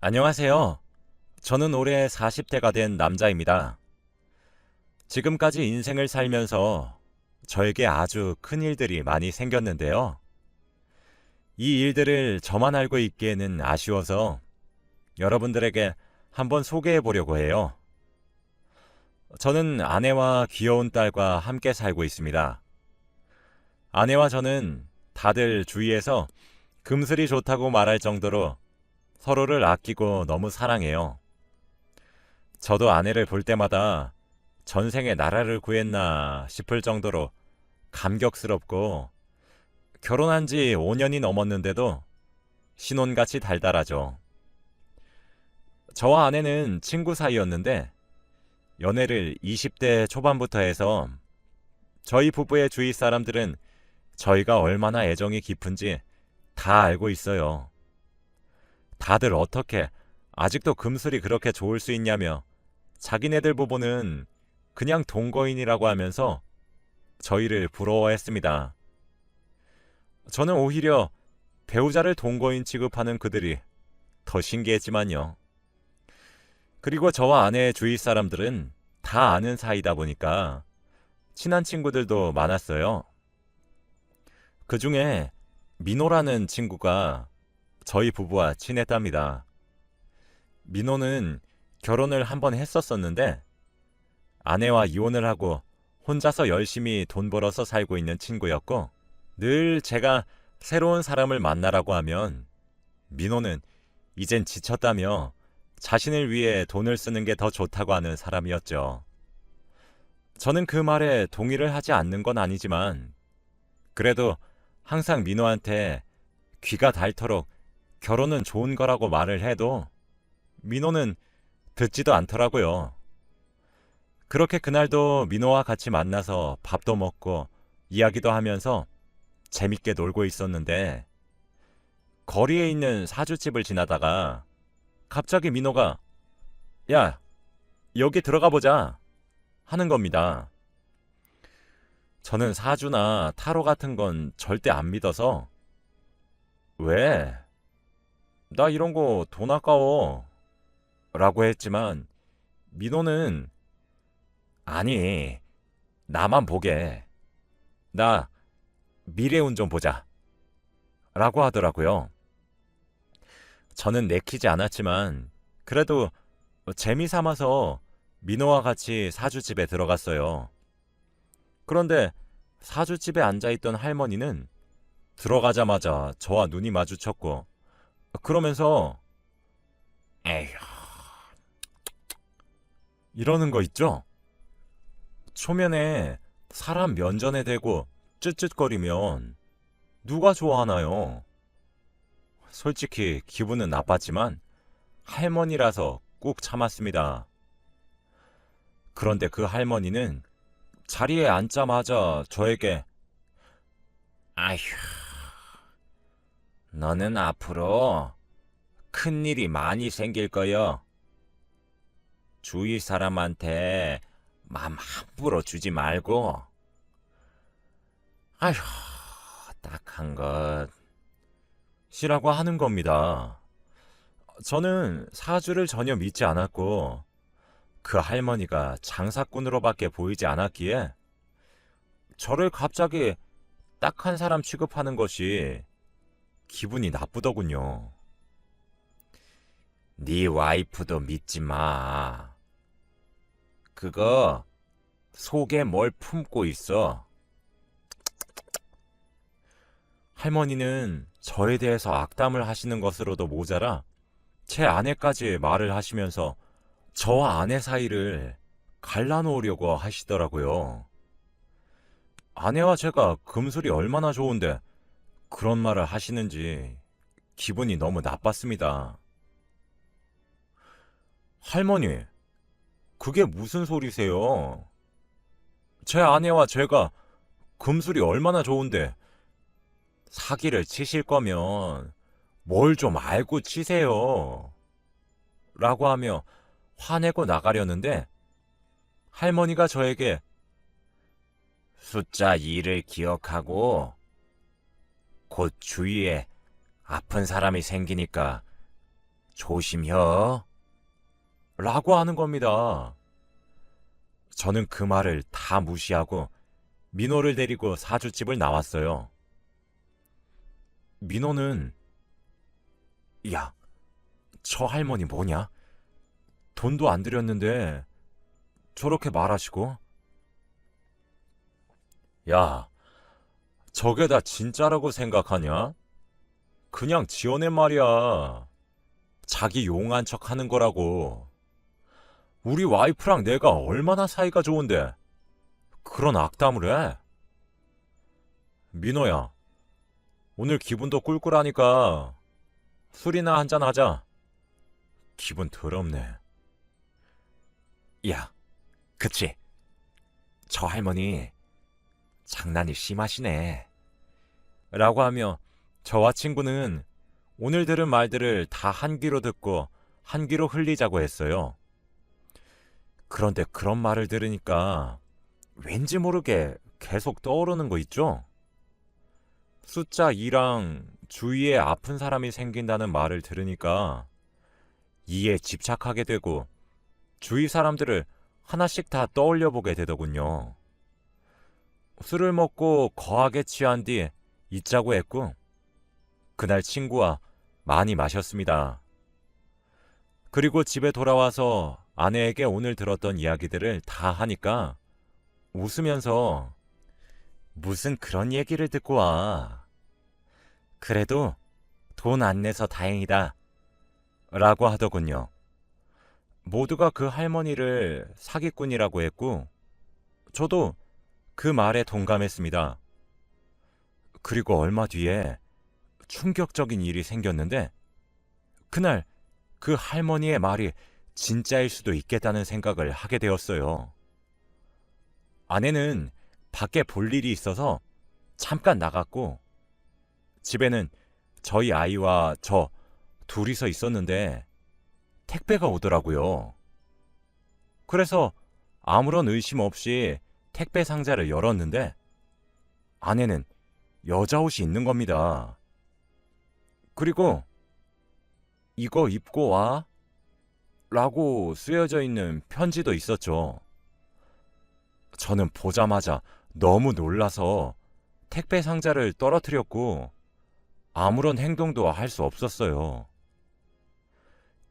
안녕하세요. 저는 올해 40대가 된 남자입니다. 지금까지 인생을 살면서 저에게 아주 큰 일들이 많이 생겼는데요. 이 일들을 저만 알고 있기에는 아쉬워서 여러분들에게 한번 소개해 보려고 해요. 저는 아내와 귀여운 딸과 함께 살고 있습니다. 아내와 저는 다들 주위에서 금슬이 좋다고 말할 정도로 서로를 아끼고 너무 사랑해요. 저도 아내를 볼 때마다 전생에 나라를 구했나 싶을 정도로 감격스럽고 결혼한 지 5년이 넘었는데도 신혼같이 달달하죠. 저와 아내는 친구 사이였는데 연애를 20대 초반부터 해서 저희 부부의 주위 사람들은 저희가 얼마나 애정이 깊은지 다 알고 있어요. 다들 어떻게 아직도 금슬이 그렇게 좋을 수 있냐며 자기네들 부부는 그냥 동거인이라고 하면서 저희를 부러워했습니다. 저는 오히려 배우자를 동거인 취급하는 그들이 더 신기했지만요. 그리고 저와 아내의 주위 사람들은 다 아는 사이다 보니까 친한 친구들도 많았어요. 그 중에 민호라는 친구가 저희 부부와 친했답니다. 민호는 결혼을 한 번 했었었는데 아내와 이혼을 하고 혼자서 열심히 돈 벌어서 살고 있는 친구였고 늘 제가 새로운 사람을 만나라고 하면 민호는 이젠 지쳤다며 자신을 위해 돈을 쓰는 게 더 좋다고 하는 사람이었죠. 저는 그 말에 동의를 하지 않는 건 아니지만 그래도 항상 민호한테 귀가 닳도록 결혼은 좋은 거라고 말을 해도 민호는 듣지도 않더라고요. 그렇게 그날도 민호와 같이 만나서 밥도 먹고 이야기도 하면서 재밌게 놀고 있었는데 거리에 있는 사주집을 지나다가 갑자기 민호가 야, 여기 들어가 보자 하는 겁니다. 저는 사주나 타로 같은 건 절대 안 믿어서 왜? 나 이런 거 돈 아까워. 라고 했지만, 민호는, 아니, 나만 보게. 나 미래운 좀 보자. 라고 하더라고요. 저는 내키지 않았지만, 그래도 재미 삼아서 민호와 같이 사주집에 들어갔어요. 그런데 사주집에 앉아있던 할머니는 들어가자마자 저와 눈이 마주쳤고, 그러면서 에휴 이러는 거 있죠? 초면에 사람 면전에 대고 쯧쯧거리면 누가 좋아하나요? 솔직히 기분은 나빴지만 할머니라서 꾹 참았습니다. 그런데 그 할머니는 자리에 앉자마자 저에게 아휴 너는 앞으로 큰 일이 많이 생길 거요. 주위 사람한테 맘 함부로 주지 말고. 아휴, 딱한 것. 시라고 하는 겁니다. 저는 사주를 전혀 믿지 않았고, 그 할머니가 장사꾼으로밖에 보이지 않았기에, 저를 갑자기 딱한 사람 취급하는 것이 기분이 나쁘더군요. 네 와이프도 믿지 마. 그거 속에 뭘 품고 있어. 할머니는 저에 대해서 악담을 하시는 것으로도 모자라 제 아내까지 말을 하시면서 저와 아내 사이를 갈라놓으려고 하시더라고요. 아내와 제가 금술이 얼마나 좋은데 그런 말을 하시는지 기분이 너무 나빴습니다. 할머니, 그게 무슨 소리세요? 제 아내와 제가 금술이 얼마나 좋은데 사기를 치실 거면 뭘 좀 알고 치세요. 라고 하며 화내고 나가려는데 할머니가 저에게 숫자 2를 기억하고 곧 주위에 아픈 사람이 생기니까 조심혀. 라고 하는 겁니다. 저는 그 말을 다 무시하고 민호를 데리고 사주집을 나왔어요. 민호는 야, 저 할머니 뭐냐? 돈도 안 드렸는데 저렇게 말하시고 야, 저게 다 진짜라고 생각하냐? 그냥 지어낸 말이야. 자기 용한 척 하는 거라고. 우리 와이프랑 내가 얼마나 사이가 좋은데 그런 악담을 해? 민호야, 오늘 기분도 꿀꿀하니까 술이나 한잔 하자. 기분 더럽네. 야, 그치? 저 할머니 장난이 심하시네. 라고 하며 저와 친구는 오늘 들은 말들을 다 한 귀로 듣고 한 귀로 흘리자고 했어요. 그런데 그런 말을 들으니까 왠지 모르게 계속 떠오르는 거 있죠? 숫자 2랑 주위에 아픈 사람이 생긴다는 말을 들으니까 이에 집착하게 되고 주위 사람들을 하나씩 다 떠올려 보게 되더군요. 술을 먹고 거하게 취한 뒤 잊자고 했고 그날 친구와 많이 마셨습니다. 그리고 집에 돌아와서 아내에게 오늘 들었던 이야기들을 다 하니까 웃으면서 무슨 그런 얘기를 듣고 와. 그래도 돈 안 내서 다행이다. 라고 하더군요. 모두가 그 할머니를 사기꾼이라고 했고, 저도 그 말에 동감했습니다. 그리고 얼마 뒤에 충격적인 일이 생겼는데, 그날 그 할머니의 말이 진짜일 수도 있겠다는 생각을 하게 되었어요. 아내는 밖에 볼 일이 있어서 잠깐 나갔고, 집에는 저희 아이와 저 둘이서 있었는데, 택배가 오더라고요. 그래서 아무런 의심 없이 택배 상자를 열었는데, 안에는 여자 옷이 있는 겁니다. 그리고, 이거 입고 와. 라고 쓰여져 있는 편지도 있었죠. 저는 보자마자 너무 놀라서 택배 상자를 떨어뜨렸고 아무런 행동도 할 수 없었어요.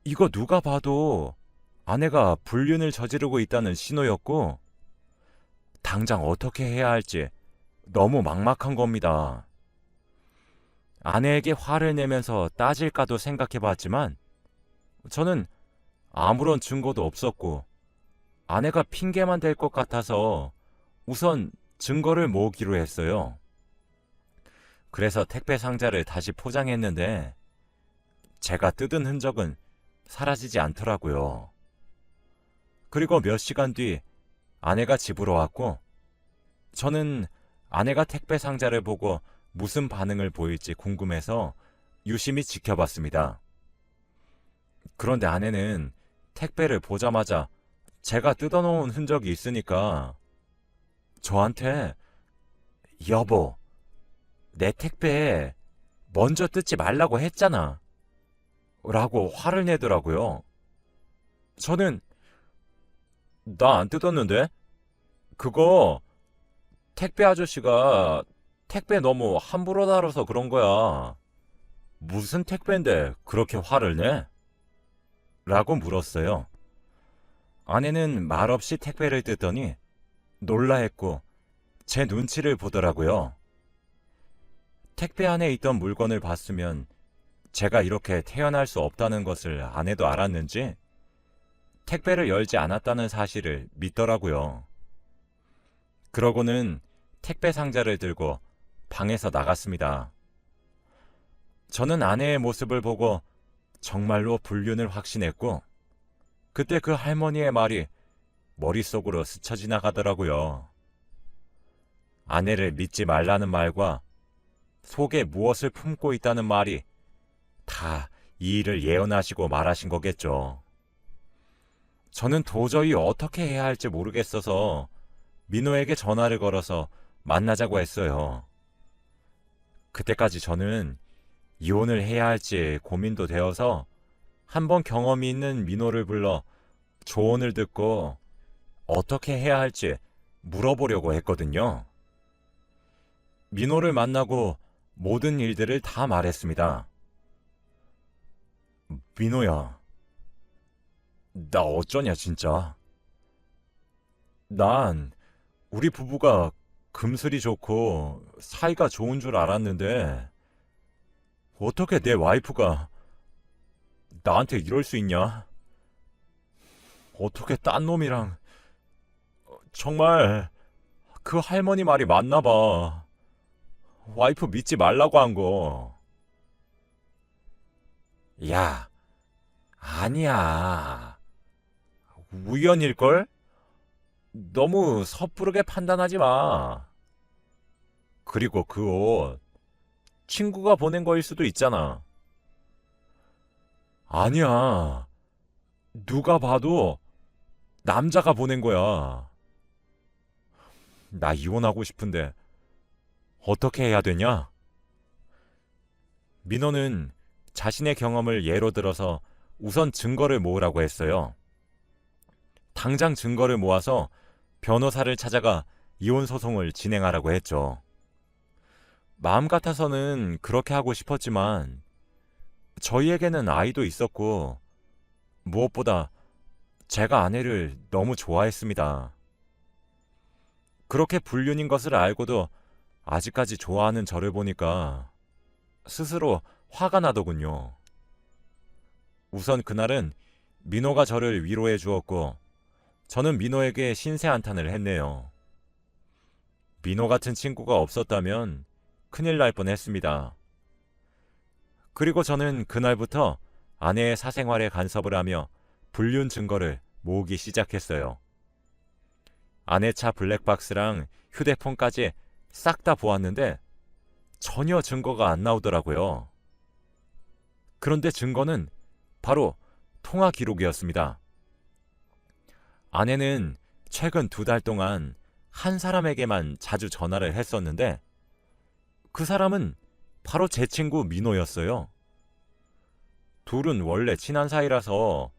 이거 누가 봐도 아내가 불륜을 저지르고 있다는 신호였고 당장 어떻게 해야 할지 너무 막막한 겁니다. 아내에게 화를 내면서 따질까도 생각해 봤지만 저는 아무런 증거도 없었고 아내가 핑계만 될 것 같아서 우선 증거를 모으기로 했어요. 그래서 택배 상자를 다시 포장했는데 제가 뜯은 흔적은 사라지지 않더라고요. 그리고 몇 시간 뒤 아내가 집으로 왔고 저는 아내가 택배 상자를 보고 무슨 반응을 보일지 궁금해서 유심히 지켜봤습니다. 그런데 아내는 택배를 보자마자 제가 뜯어놓은 흔적이 있으니까 저한테 여보, 내 택배 먼저 뜯지 말라고 했잖아. 라고 화를 내더라고요. 저는 나 안 뜯었는데? 그거 택배 아저씨가 택배 너무 함부로 다뤄서 그런 거야. 무슨 택배인데 그렇게 화를 내? 라고 물었어요. 아내는 말없이 택배를 뜯더니 놀라했고 제 눈치를 보더라고요. 택배 안에 있던 물건을 봤으면 제가 이렇게 태어날 수 없다는 것을 아내도 알았는지 택배를 열지 않았다는 사실을 믿더라고요. 그러고는 택배 상자를 들고 방에서 나갔습니다. 저는 아내의 모습을 보고 정말로 불륜을 확신했고, 그때 그 할머니의 말이 머릿속으로 스쳐 지나가더라고요. 아내를 믿지 말라는 말과 속에 무엇을 품고 있다는 말이 다 이 일을 예언하시고 말하신 거겠죠. 저는 도저히 어떻게 해야 할지 모르겠어서 민호에게 전화를 걸어서 만나자고 했어요. 그때까지 저는 이혼을 해야 할지 고민도 되어서 한번 경험이 있는 민호를 불러 조언을 듣고 어떻게 해야 할지 물어보려고 했거든요. 민호를 만나고 모든 일들을 다 말했습니다. 민호야, 나 어쩌냐, 진짜. 난 우리 부부가 금슬이 좋고 사이가 좋은 줄 알았는데 어떻게 내 와이프가 나한테 이럴 수 있냐? 어떻게 딴 놈이랑 정말 그 할머니 말이 맞나 봐. 와이프 믿지 말라고 한 거. 야, 아니야. 우연일걸? 너무 섣부르게 판단하지 마. 그리고 그 옷, 친구가 보낸 거일 수도 있잖아. 아니야. 누가 봐도 남자가 보낸 거야. 나 이혼하고 싶은데 어떻게 해야 되냐? 민호는 자신의 경험을 예로 들어서 우선 증거를 모으라고 했어요. 당장 증거를 모아서 변호사를 찾아가 이혼 소송을 진행하라고 했죠. 마음 같아서는 그렇게 하고 싶었지만 저희에게는 아이도 있었고 무엇보다 제가 아내를 너무 좋아했습니다. 그렇게 불륜인 것을 알고도 아직까지 좋아하는 저를 보니까 스스로 화가 나더군요. 우선 그날은 민호가 저를 위로해 주었고 저는 민호에게 신세 한탄을 했네요. 민호 같은 친구가 없었다면 큰일 날 뻔했습니다. 그리고 저는 그날부터 아내의 사생활에 간섭을 하며 불륜 증거를 모으기 시작했어요. 아내 차 블랙박스랑 휴대폰까지 싹 다 보았는데 전혀 증거가 안 나오더라고요. 그런데 증거는 바로 통화 기록이었습니다. 아내는 최근 두 달 동안 한 사람에게만 자주 전화를 했었는데 그 사람은 바로 제 친구 민호였어요. 둘은 원래 친한 사이라서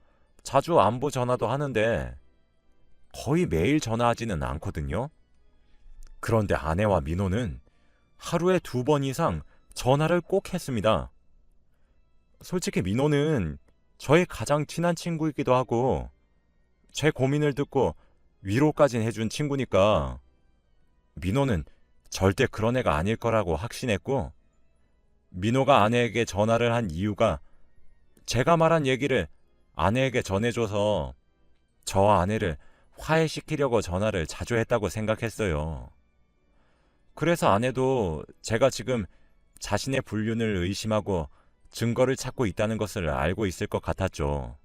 자주 안부 전화도 하는데 거의 매일 전화하지는 않거든요. 그런데 아내와 민호는 하루에 두 번 이상 전화를 꼭 했습니다. 솔직히 민호는 저의 가장 친한 친구이기도 하고 제 고민을 듣고 위로까지 해준 친구니까 민호는 절대 그런 애가 아닐 거라고 확신했고 민호가 아내에게 전화를 한 이유가 제가 말한 얘기를 아내에게 전해줘서 저와 아내를 화해시키려고 전화를 자주 했다고 생각했어요. 그래서 아내도 제가 지금 자신의 불륜을 의심하고 증거를 찾고 있다는 것을 알고 있을 것 같았죠.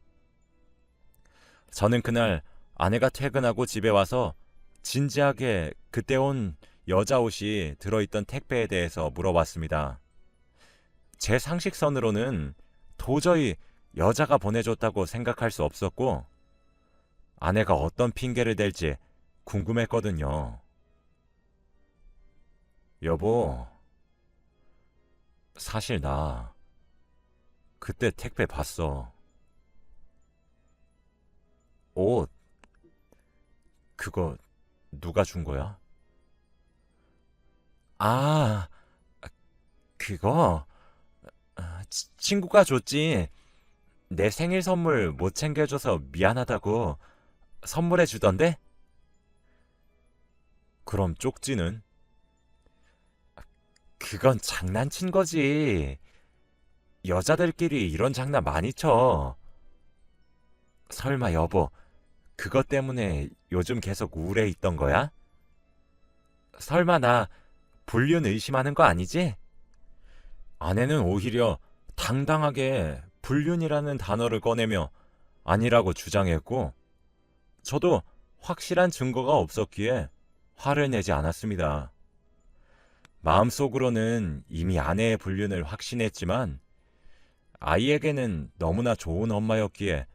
저는 그날 아내가 퇴근하고 집에 와서 진지하게 그때 온 여자 옷이 들어있던 택배에 대해서 물어봤습니다. 제 상식선으로는 도저히 여자가 보내줬다고 생각할 수 없었고, 아내가 어떤 핑계를 댈지 궁금했거든요. 여보, 사실 나 그때 택배 봤어. 옷, 그거 누가 준 거야? 아, 그거 아, 치- 친구가 줬지. 내 생일 선물 못 챙겨줘서 미안하다고 선물해 주던데? 그럼 쪽지는? 그건 장난친 거지. 여자들끼리 이런 장난 많이 쳐. 설마 여보, 그것 때문에 요즘 계속 우울해 있던 거야? 설마 나 불륜 의심하는 거 아니지? 아내는 오히려 당당하게 불륜이라는 단어를 꺼내며 아니라고 주장했고, 저도 확실한 증거가 없었기에 화를 내지 않았습니다. 마음속으로는 이미 아내의 불륜을 확신했지만, 아이에게는 너무나 좋은 엄마였기에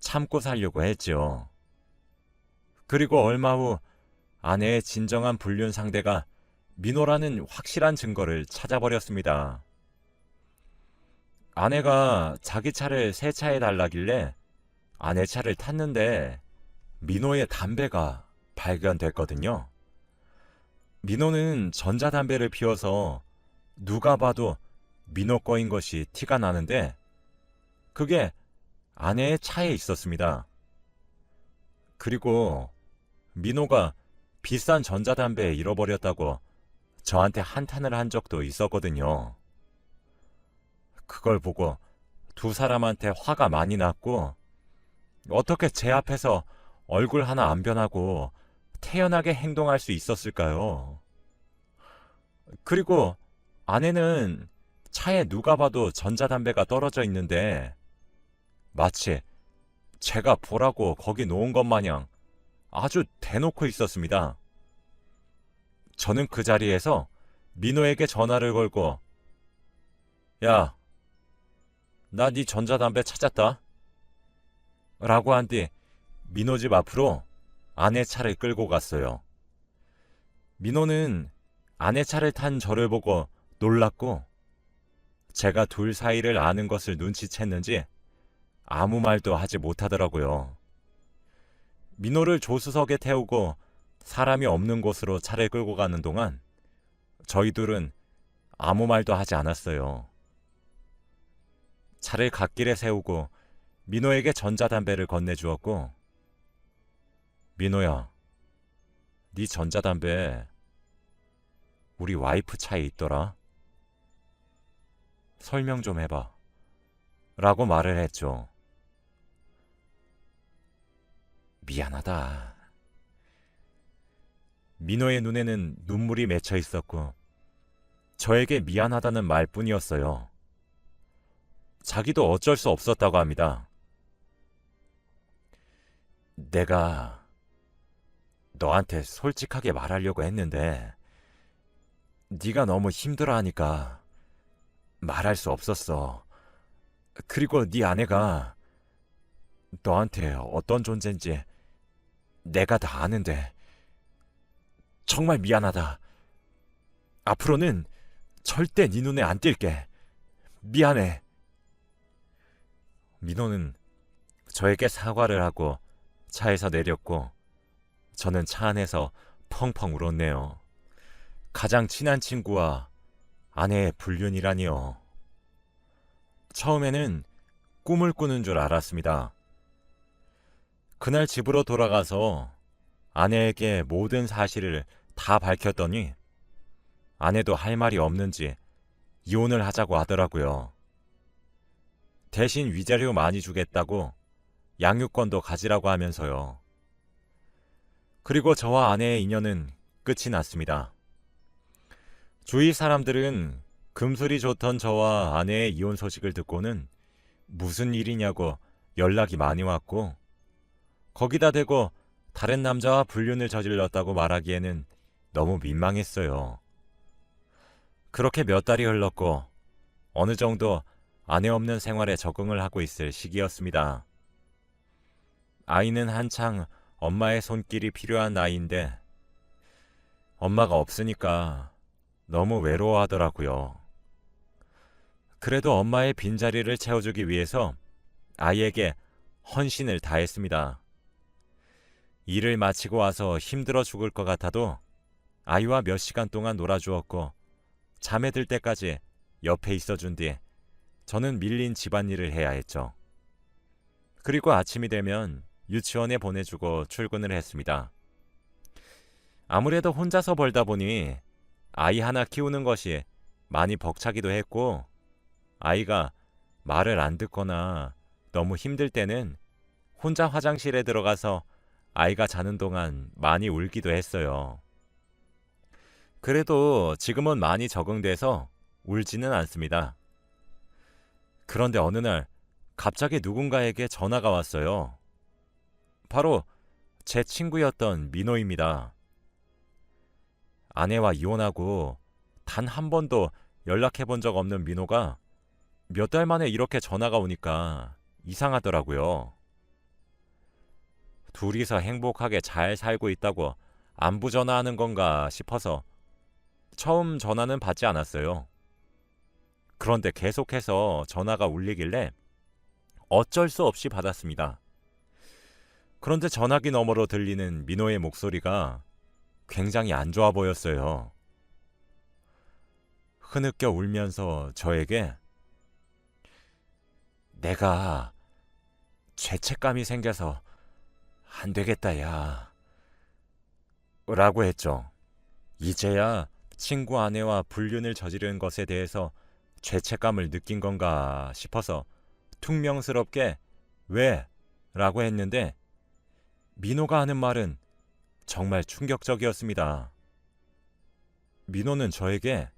참고 살려고 했죠. 그리고 얼마 후 아내의 진정한 불륜 상대가 민호라는 확실한 증거를 찾아버렸습니다. 아내가 자기 차를 세차해 달라길래 아내 차를 탔는데 민호의 담배가 발견됐거든요. 민호는 전자담배를 피워서 누가 봐도 민호 거인 것이 티가 나는데 그게 아내의 차에 있었습니다. 그리고 민호가 비싼 전자담배 잃어버렸다고 저한테 한탄을 한 적도 있었거든요. 그걸 보고 두 사람한테 화가 많이 났고 어떻게 제 앞에서 얼굴 하나 안 변하고 태연하게 행동할 수 있었을까요? 그리고 아내는 차에 누가 봐도 전자담배가 떨어져 있는데 마치 제가 보라고 거기 놓은 것 마냥 아주 대놓고 있었습니다. 저는 그 자리에서 민호에게 전화를 걸고 야, 나 네 전자담배 찾았다. 라고 한 뒤 민호 집 앞으로 아내 차를 끌고 갔어요. 민호는 아내 차를 탄 저를 보고 놀랐고 제가 둘 사이를 아는 것을 눈치챘는지 아무 말도 하지 못하더라고요. 민호를 조수석에 태우고 사람이 없는 곳으로 차를 끌고 가는 동안 저희 둘은 아무 말도 하지 않았어요. 차를 갓길에 세우고 민호에게 전자담배를 건네주었고 민호야, 네 전자담배 우리 와이프 차에 있더라. 설명 좀 해봐. 라고 말을 했죠. 미안하다. 민호의 눈에는 눈물이 맺혀 있었고, 저에게 미안하다는 말뿐이었어요. 자기도 어쩔 수 없었다고 합니다. 내가 너한테 솔직하게 말하려고 했는데, 네가 너무 힘들어하니까 말할 수 없었어. 그리고 네 아내가 너한테 어떤 존재인지 내가 다 아는데 정말 미안하다. 앞으로는 절대 네 눈에 안 띌게. 미안해. 민호는 저에게 사과를 하고 차에서 내렸고 저는 차 안에서 펑펑 울었네요. 가장 친한 친구와 아내의 불륜이라니요. 처음에는 꿈을 꾸는 줄 알았습니다. 그날 집으로 돌아가서 아내에게 모든 사실을 다 밝혔더니 아내도 할 말이 없는지 이혼을 하자고 하더라고요. 대신 위자료 많이 주겠다고 양육권도 가지라고 하면서요. 그리고 저와 아내의 인연은 끝이 났습니다. 주위 사람들은 금술이 좋던 저와 아내의 이혼 소식을 듣고는 무슨 일이냐고 연락이 많이 왔고 거기다 대고 다른 남자와 불륜을 저질렀다고 말하기에는 너무 민망했어요. 그렇게 몇 달이 흘렀고 어느 정도 아내 없는 생활에 적응을 하고 있을 시기였습니다. 아이는 한창 엄마의 손길이 필요한 나이인데 엄마가 없으니까 너무 외로워하더라고요. 그래도 엄마의 빈자리를 채워주기 위해서 아이에게 헌신을 다했습니다. 일을 마치고 와서 힘들어 죽을 것 같아도 아이와 몇 시간 동안 놀아주었고 잠에 들 때까지 옆에 있어준 뒤 저는 밀린 집안일을 해야 했죠. 그리고 아침이 되면 유치원에 보내주고 출근을 했습니다. 아무래도 혼자서 벌다 보니 아이 하나 키우는 것이 많이 벅차기도 했고 아이가 말을 안 듣거나 너무 힘들 때는 혼자 화장실에 들어가서 아이가 자는 동안 많이 울기도 했어요. 그래도 지금은 많이 적응돼서 울지는 않습니다. 그런데 어느 날 갑자기 누군가에게 전화가 왔어요. 바로 제 친구였던 민호입니다. 아내와 이혼하고 단 한 번도 연락해 본 적 없는 민호가 몇 달 만에 이렇게 전화가 오니까 이상하더라고요. 둘이서 행복하게 잘 살고 있다고 안부 전화하는 건가 싶어서 처음 전화는 받지 않았어요. 그런데 계속해서 전화가 울리길래 어쩔 수 없이 받았습니다. 그런데 전화기 너머로 들리는 민호의 목소리가 굉장히 안 좋아 보였어요. 흐느껴 울면서 저에게 내가 죄책감이 생겨서 안 되겠다, 야. 라고 했죠. 이제야 친구 아내와 불륜을 저지른 것에 대해서 죄책감을 느낀 건가 싶어서 퉁명스럽게 왜? 라고 했는데 민호가 하는 말은 정말 충격적이었습니다. 민호는 저에게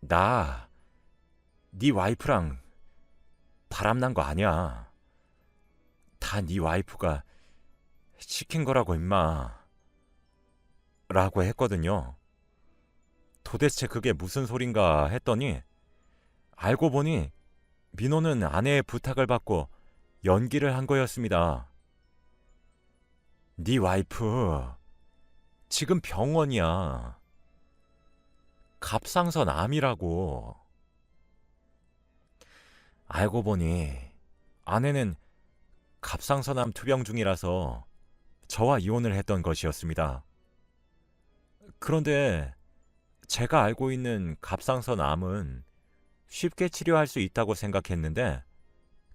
나, 네 와이프랑 바람난 거 아니야. 다 네 와이프가 시킨 거라고 임마. 라고 했거든요. 도대체 그게 무슨 소린가 했더니 알고 보니 민호는 아내의 부탁을 받고 연기를 한 거였습니다. 네 와이프 지금 병원이야. 갑상선 암이라고. 알고 보니 아내는 갑상선암 투병 중이라서 저와 이혼을 했던 것이었습니다. 그런데 제가 알고 있는 갑상선 암은 쉽게 치료할 수 있다고 생각했는데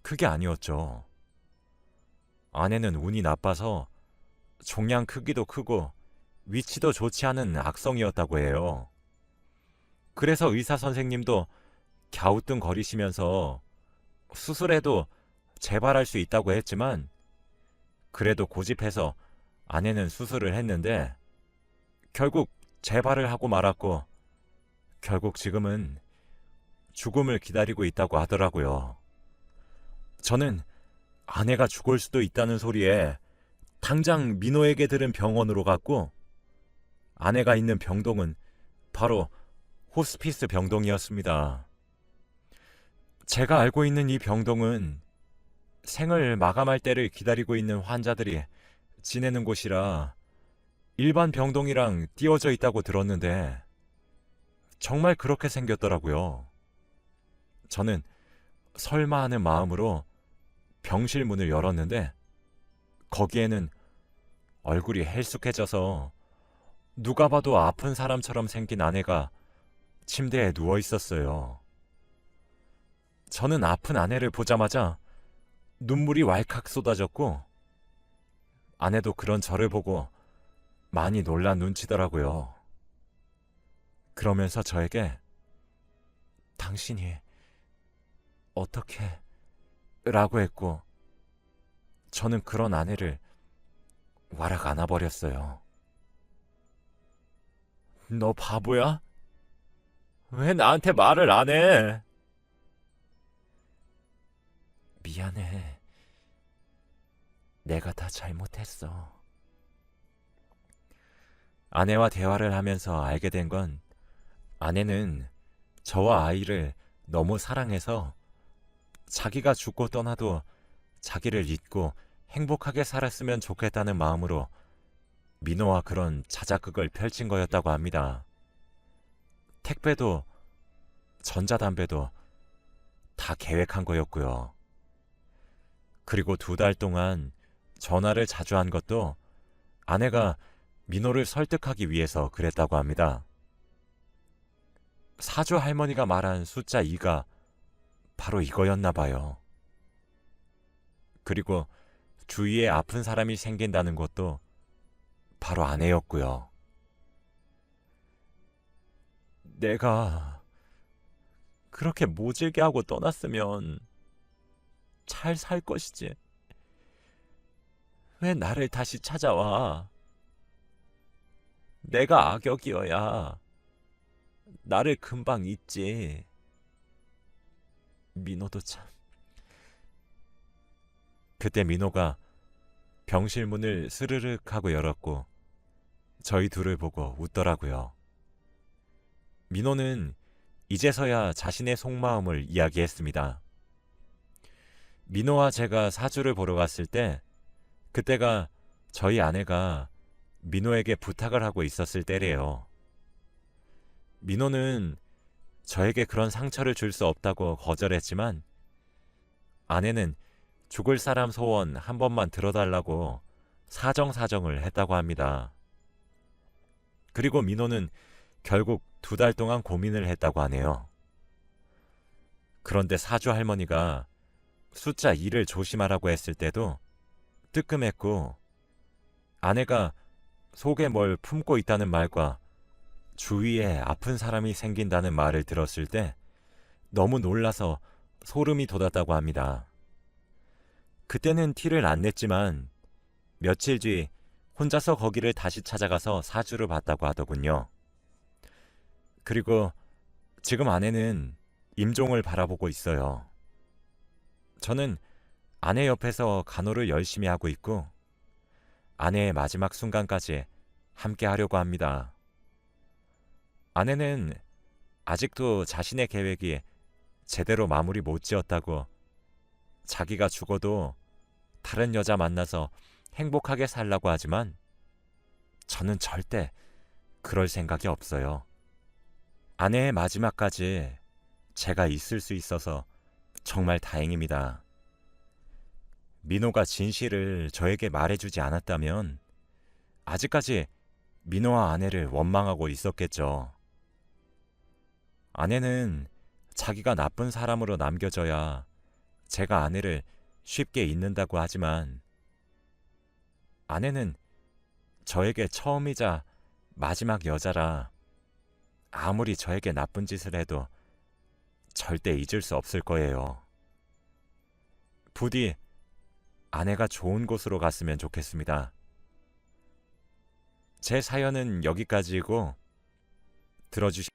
그게 아니었죠. 아내는 운이 나빠서 종양 크기도 크고 위치도 좋지 않은 악성이었다고 해요. 그래서 의사 선생님도 갸우뚱거리시면서 수술해도 재발할 수 있다고 했지만 그래도 고집해서 아내는 수술을 했는데 결국 재발을 하고 말았고 결국 지금은 죽음을 기다리고 있다고 하더라고요. 저는 아내가 죽을 수도 있다는 소리에 당장 민호에게 들은 병원으로 갔고 아내가 있는 병동은 바로 호스피스 병동이었습니다. 제가 알고 있는 이 병동은 생을 마감할 때를 기다리고 있는 환자들이 지내는 곳이라 일반 병동이랑 띄워져 있다고 들었는데 정말 그렇게 생겼더라고요. 저는 설마 하는 마음으로 병실 문을 열었는데 거기에는 얼굴이 헬쑥해져서 누가 봐도 아픈 사람처럼 생긴 아내가 침대에 누워 있었어요. 저는 아픈 아내를 보자마자 눈물이 왈칵 쏟아졌고 아내도 그런 저를 보고 많이 놀란 눈치더라고요. 그러면서 저에게 당신이 어떻게 라고 했고 저는 그런 아내를 와락 안아버렸어요. 너 바보야? 왜 나한테 말을 안 해? 미안해. 내가 다 잘못했어. 아내와 대화를 하면서 알게 된 건 아내는 저와 아이를 너무 사랑해서 자기가 죽고 떠나도 자기를 잊고 행복하게 살았으면 좋겠다는 마음으로 민호와 그런 자작극을 펼친 거였다고 합니다. 택배도 전자담배도 다 계획한 거였고요. 그리고 두 달 동안 전화를 자주 한 것도 아내가 민호를 설득하기 위해서 그랬다고 합니다. 사주 할머니가 말한 숫자 2가 바로 이거였나 봐요. 그리고 주위에 아픈 사람이 생긴다는 것도 바로 아내였고요. 내가 그렇게 모질게 하고 떠났으면 잘 살 것이지. 왜 나를 다시 찾아와? 내가 악역이어야 나를 금방 잊지. 민호도 참. 그때 민호가 병실 문을 스르륵 하고 열었고 저희 둘을 보고 웃더라고요. 민호는 이제서야 자신의 속마음을 이야기했습니다. 민호와 제가 사주를 보러 갔을 때 그때가 저희 아내가 민호에게 부탁을 하고 있었을 때래요. 민호는 저에게 그런 상처를 줄 수 없다고 거절했지만 아내는 죽을 사람 소원 한 번만 들어달라고 사정사정을 했다고 합니다. 그리고 민호는 결국 두 달 동안 고민을 했다고 하네요. 그런데 사주 할머니가 숫자 2를 조심하라고 했을 때도 뜨끔했고 아내가 속에 뭘 품고 있다는 말과 주위에 아픈 사람이 생긴다는 말을 들었을 때 너무 놀라서 소름이 돋았다고 합니다. 그때는 티를 안 냈지만 며칠 뒤 혼자서 거기를 다시 찾아가서 사주를 봤다고 하더군요. 그리고 지금 아내는 임종을 바라보고 있어요. 저는 아내 옆에서 간호를 열심히 하고 있고 아내의 마지막 순간까지 함께 하려고 합니다. 아내는 아직도 자신의 계획이 제대로 마무리 못 지었다고 자기가 죽어도 다른 여자 만나서 행복하게 살라고 하지만 저는 절대 그럴 생각이 없어요. 아내의 마지막까지 제가 있을 수 있어서 정말 다행입니다. 민호가 진실을 저에게 말해주지 않았다면 아직까지 민호와 아내를 원망하고 있었겠죠. 아내는 자기가 나쁜 사람으로 남겨져야 제가 아내를 쉽게 잊는다고 하지만 아내는 저에게 처음이자 마지막 여자라 아무리 저에게 나쁜 짓을 해도 절대 잊을 수 없을 거예요. 부디 아내가 좋은 곳으로 갔으면 좋겠습니다. 제 사연은 여기까지이고 들어주시